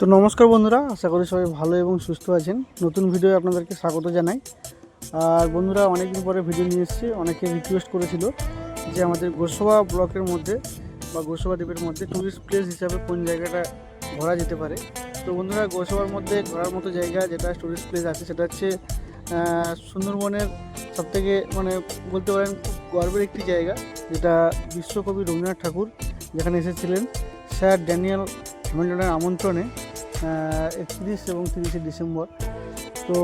তো নমস্কার বন্ধুরা, আশা করি সবাই ভালো এবং সুস্থ আছেন। নতুন ভিডিও আপনাদেরকে স্বাগত জানাই। আর বন্ধুরা, অনেকদিন পরে ভিডিও নিয়ে এসেছি। অনেকে রিকোয়েস্ট করেছিল যে আমাদের গোসবা ব্লকের মধ্যে বা গোসবা দ্বীপের মধ্যে ট্যুরিস্ট প্লেস হিসাবে কোন জায়গাটা ঘোরা যেতে পারে। তো বন্ধুরা, গোসবার মধ্যে ঘোরার মতো জায়গা যেটা ট্যুরিস্ট প্লেস আছে, সেটা হচ্ছে সুন্দরবনের সবথেকে মানে বলতে পারেন গর্বের একটি জায়গা, যেটা বিশ্বকবি রবীন্দ্রনাথ ঠাকুর যেখানে এসেছিলেন, স্যার ড্যানিয়েল হ্যামিল্টনের আমন্ত্রণে। একত্রিশ এবং তিরিশে ডিসেম্বর। তো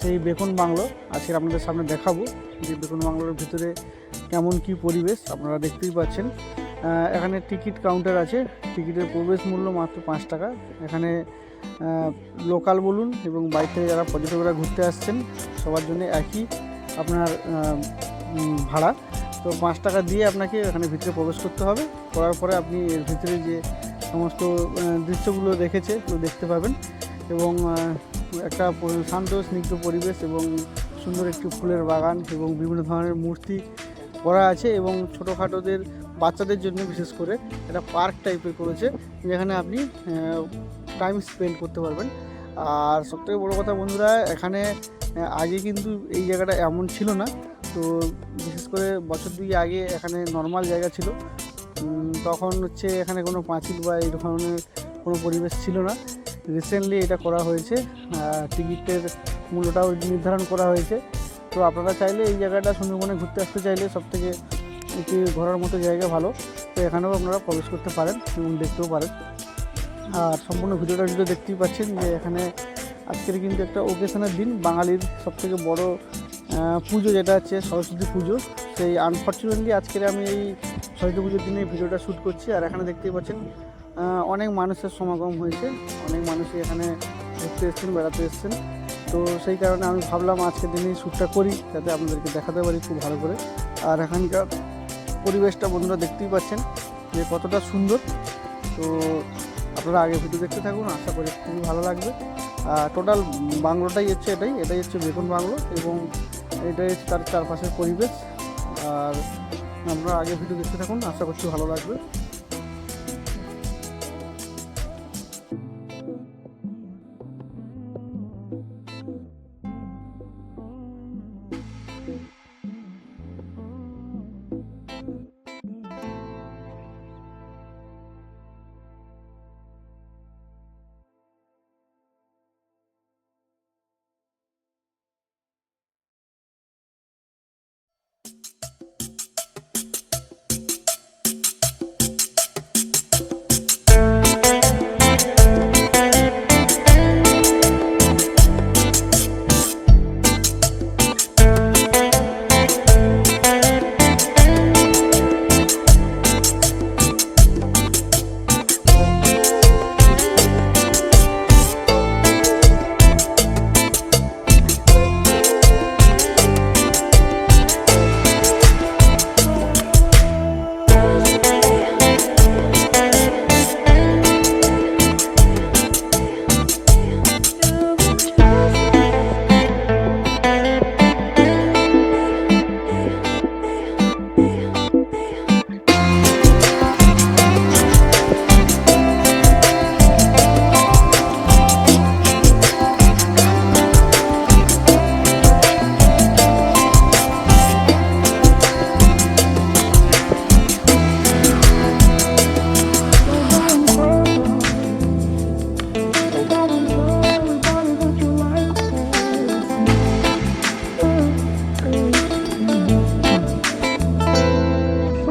সেই বেকন বাংলো আজকে আপনাদের সামনে দেখাবো যে বেকন বাংলোর ভিতরে কেমন কি পরিবেশ, আপনারা দেখতেই পাচ্ছেন। এখানে টিকিট কাউন্টার আছে, টিকিটের প্রবেশ মূল্য মাত্র পাঁচ টাকা। এখানে লোকাল বলুন এবং বাইরে থেকে যারা পর্যটকরা ঘুরতে আসছেন, সবার জন্য একই আপনার ভাড়া। তো পাঁচ টাকা দিয়ে আপনাকে এখানে ভিতরে প্রবেশ করতে হবে। করার পরে আপনি এর ভিতরে যে সমস্ত দৃশ্যগুলো রেখেছে সেগুলো দেখতে পাবেন। এবং একটা শান্ত, স্নিগ্ধ পরিবেশ এবং সুন্দর একটি ফুলের বাগান এবং বিভিন্ন ধরনের মূর্তি করা আছে এবং ছোটোখাটোদের বাচ্চাদের জন্য, বিশেষ করে একটা পার্ক টাইপের করেছে, যেখানে আপনি টাইম স্পেন্ড করতে পারবেন। আর সবথেকে বড়ো কথা বন্ধুরা, এখানে আগে কিন্তু এই জায়গাটা এমন ছিল না। তো, বিশেষ করে বছর দুই আগে এখানে নর্মাল জায়গা ছিল। তখন হচ্ছে এখানে কোনো পাঁচিল বা এই ধরনের কোনো পরিবেশ ছিল না। রিসেন্টলি এটা করা হয়েছে টিকিটের মূল্যটাও নির্ধারণ করা হয়েছে। তো আপনারা চাইলে এই জায়গাটা সুন্দরবনে ঘুরতে আসতে চাইলে সবথেকে একটি ঘোরার মতো জায়গা ভালো। তো এখানেও আপনারা প্রবেশ করতে পারেন এবং দেখতেও পারেন। আর সম্পূর্ণ ভিডিওটা যদি দেখতেই পাচ্ছেন যে এখানে আজকের কিন্তু একটা ওকেশনের দিন। বাঙালির সবথেকে বড় পুজো যেটা হচ্ছে সরস্বতী পুজো। সেই আনফর্চুনেটলি আজকের আমি এই সরস্বতী পুজোর দিনে ভিডিওটা শ্যুট করছি। আর এখানে দেখতেই পাচ্ছেন অনেক মানুষের সমাগম হয়েছে। অনেক মানুষই এখানে ঘুরতে এসছেন, বেড়াতে এসছেন। তো সেই কারণে আমি ভাবলাম আজকের দিনে শ্যুটটা করি, যাতে আপনাদেরকে দেখাতে পারি খুব ভালো করে। আর এখানকার পরিবেশটা বন্ধুরা দেখতেই পাচ্ছেন যে কতটা সুন্দর। তো আপনারা আগে ভিডিও দেখতে থাকুন, আশা করি খুবই ভালো লাগবে। আর টোটাল বাংলোটাই হচ্ছে এটাই এটাই হচ্ছে বেগুন বাংলো এবং এটাই হচ্ছে তার চারপাশের পরিবেশ। আর আমরা আগে ভিডিও দেখতে থাকুন। আশা করছি ভালো লাগবে।